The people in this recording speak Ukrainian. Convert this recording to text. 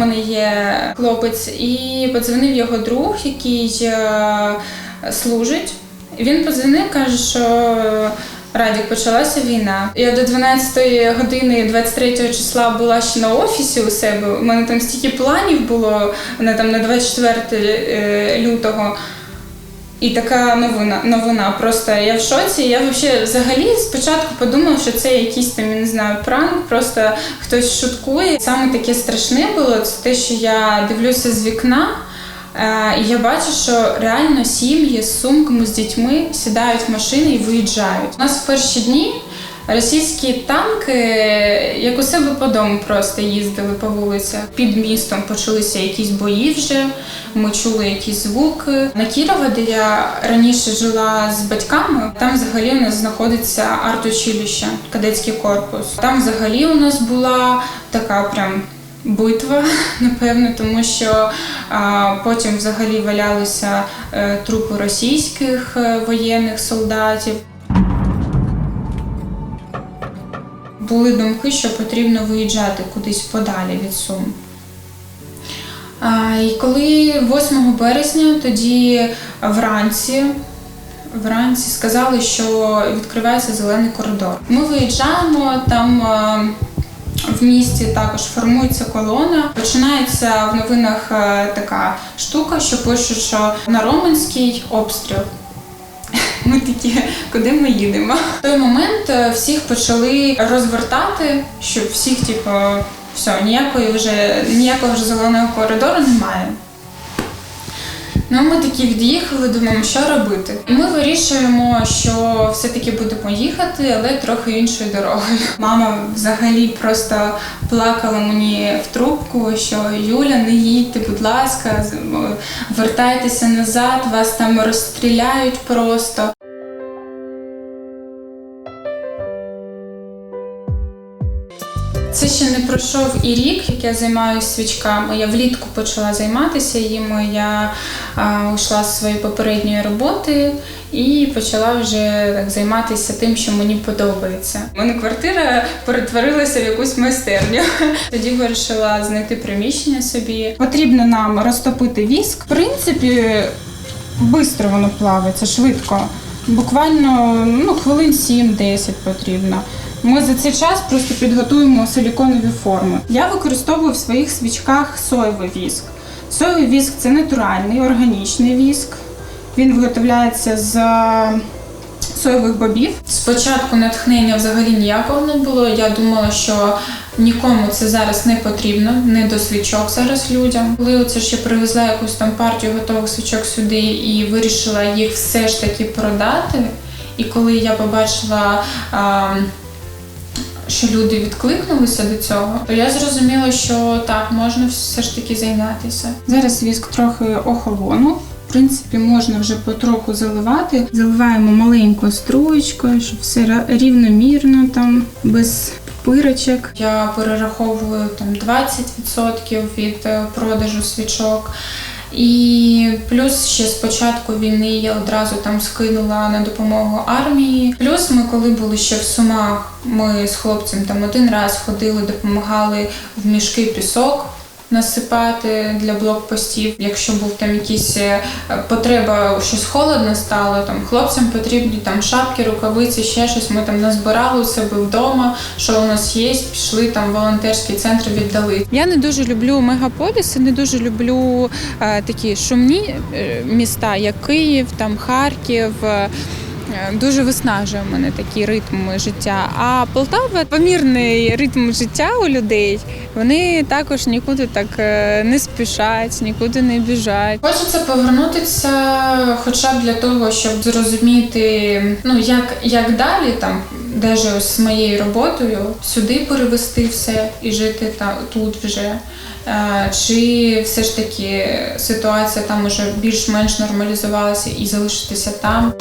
мене є хлопець, і подзвонив його друг, який е, служить. Він подзвонив, каже, що Радік, почалася війна. Я до 12 години 23 числа була ще на офісі у себе. У мене там стільки планів було на там на 24 е, лютого. І така новина, новина. Просто я в шоці. Я взагалі взагалі спочатку подумала, що це якийсь там, я не знаю, пранк, просто хтось шуткує. Саме таке страшне було це те, що я дивлюся з вікна. е, І я бачу, що реально сім'ї з сумками з дітьми сідають в машини і виїжджають. У нас в перші дні російські танки, як у себе по дому, просто їздили по вулицях. Під містом почалися якісь бої вже. Ми чули якісь звуки. На Кірова, де я раніше жила з батьками, там взагалі у нас знаходиться арт-училище, кадетський корпус. Там взагалі у нас була така прям. Битва, напевно, тому що а, потім взагалі валялися е, трупи російських е, воєнних солдатів. Були думки, що потрібно виїжджати кудись подалі від Сум. І коли 8 березня, тоді вранці, вранці сказали, що відкривається зелений коридор. Ми виїжджаємо там. в місті також формується колона. Починається в новинах е, така штука, що пишуть, що на Роменський обстріл. Ми такі, куди ми їдемо? В той момент е, всіх почали розвертати, щоб всіх, типу, все, ніякої вже ніякого вже зеленого коридору немає. Ну, ми такі від'їхали, думаємо, що робити. Ми вирішуємо, що все-таки будемо їхати, але трохи іншою дорогою. Мама взагалі просто плакала мені в трубку, що Юля, не їдьте, будь ласка, вертайтеся назад, вас там розстріляють просто. Це ще не пройшов і рік, як я займаюся свічками. Я влітку почала займатися їми. Я а, ушла з своєї попередньої роботи і почала вже так займатися тим, що мені подобається. У мене квартира перетворилася в якусь майстерню. Тоді вирішила знайти приміщення собі. Потрібно нам розтопити віск. В принципі, швидко воно плавиться, швидко. Буквально ну, хвилин 7-10 потрібно. Ми за цей час просто підготуємо силіконові форми. Я використовую в своїх свічках соєвий віск. Соєвий віск це натуральний, органічний віск. Він виготовляється з е, соєвих бобів. Спочатку натхнення взагалі ніякого не було. Я думала, що нікому це зараз не потрібно, не до свічок зараз людям. Коли оце ще привезла якусь там партію готових свічок сюди і вирішила їх все ж таки продати. І коли я побачила. А, що люди відкликнулися до цього, то я зрозуміла, що так можна все ж таки зайнятися. Зараз віск трохи охолонув. В принципі, можна вже потроху заливати. Заливаємо маленькою струєчкою, щоб все рівномірно там без пирочок. Я перераховую там 20% від е, продажу свічок. І плюс ще з початку війни я одразу там скинула на допомогу армії. Плюс ми, коли були ще в Сумах, ми з хлопцем там один раз ходили, допомагали в мішки пісок. Насипати для блокпостів, якщо був там якісь е, потреба, щось холодно стало, там хлопцям потрібні там шапки, рукавиці, ще щось. Ми там назбирали у себе вдома, що у нас є, пішли там в волонтерський центр, віддали. Я не дуже люблю мегаполіси, не дуже люблю е, такі шумні е, міста, як Київ, там Харків. Е, Дуже виснажує мене такий ритм життя. А Полтава помірний ритм життя у людей. Вони також нікуди так е, не спішать, нікуди не біжать. Хочеться повернутися, хоча б для того, щоб зрозуміти, ну як, як далі там, даже ось з моєю роботою, сюди перевести все і жити там тут вже. Е, Чи все ж таки ситуація там уже більш-менш нормалізувалася і залишитися там.